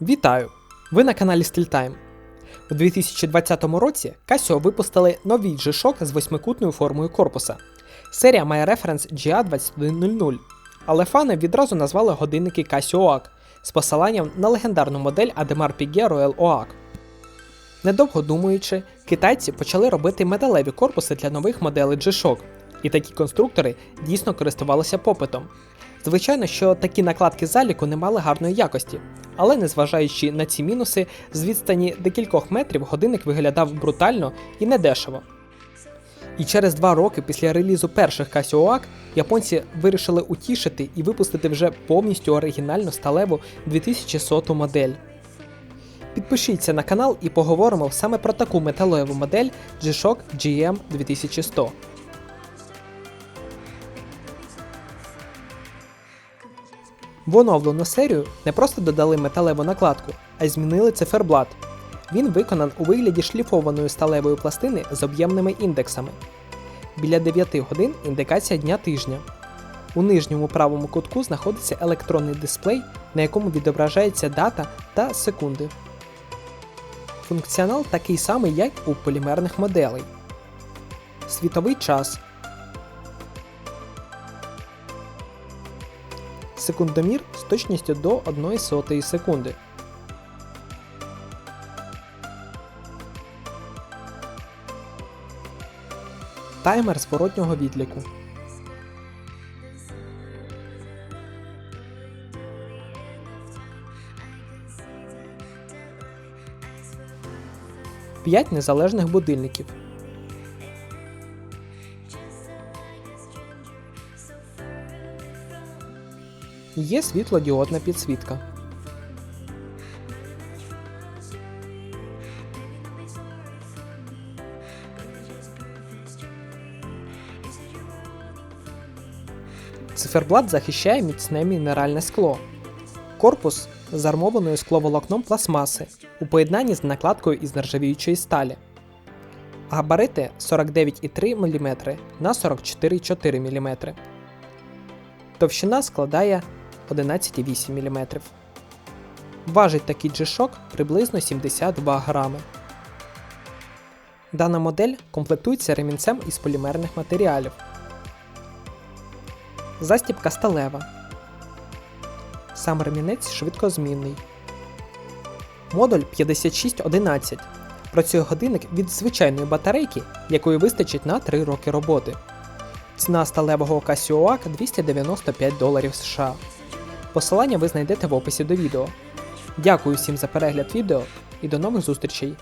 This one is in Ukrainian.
Вітаю! Ви на каналі StillTime. У 2020 році Casio випустили новий G-Shock з восьмикутною формою корпуса. Серія має референс GA2100, але фани відразу назвали годинники Casio OAK з посиланням на легендарну модель Ademar Piguet Royal OAK. Недовго думаючи, китайці почали робити металеві корпуси для нових моделей G-Shock, і такі конструктори дійсно користувалися попитом. Звичайно, що такі накладки заліку не мали гарної якості, але незважаючи на ці мінуси, з відстані декількох метрів годинник виглядав брутально і недешево. І через два роки після релізу перших Casio японці вирішили утішити і випустити вже повністю оригінальну сталеву 2100 модель. Підпишіться на канал і поговоримо саме про таку металеву модель G-Shock GM 2100. В оновлену серію не просто додали металеву накладку, а й змінили циферблат. Він виконан у вигляді шліфованої сталевої пластини з об'ємними індексами. Біля 9 годин індикація дня тижня. У нижньому правому кутку знаходиться електронний дисплей, на якому відображається дата та секунди. Функціонал такий самий, як у полімерних моделей. Світовий час. Секундомір з точністю до 1 сотої секунди. Таймер зворотнього відліку. П'ять незалежних будильників. Є світлодіодна підсвітка. Циферблат захищає міцне мінеральне скло. Корпус з армованою скловолокном пластмаси у поєднанні з накладкою із нержавіючої сталі. Габарити 49,3 мм на 44,4 мм. Товщина складає 11,8 мм. Важить такий G-Shock приблизно 72 грами. Дана модель комплектується ремінцем із полімерних матеріалів. Застібка сталева. Сам ремінець швидкозмінний. Модуль 5611. Працює годинник від звичайної батарейки, якої вистачить на 3 роки роботи. Ціна сталевого Casio OAK 295 доларів США. Посилання ви знайдете в описі до відео. Дякую всім за перегляд відео і до нових зустрічей!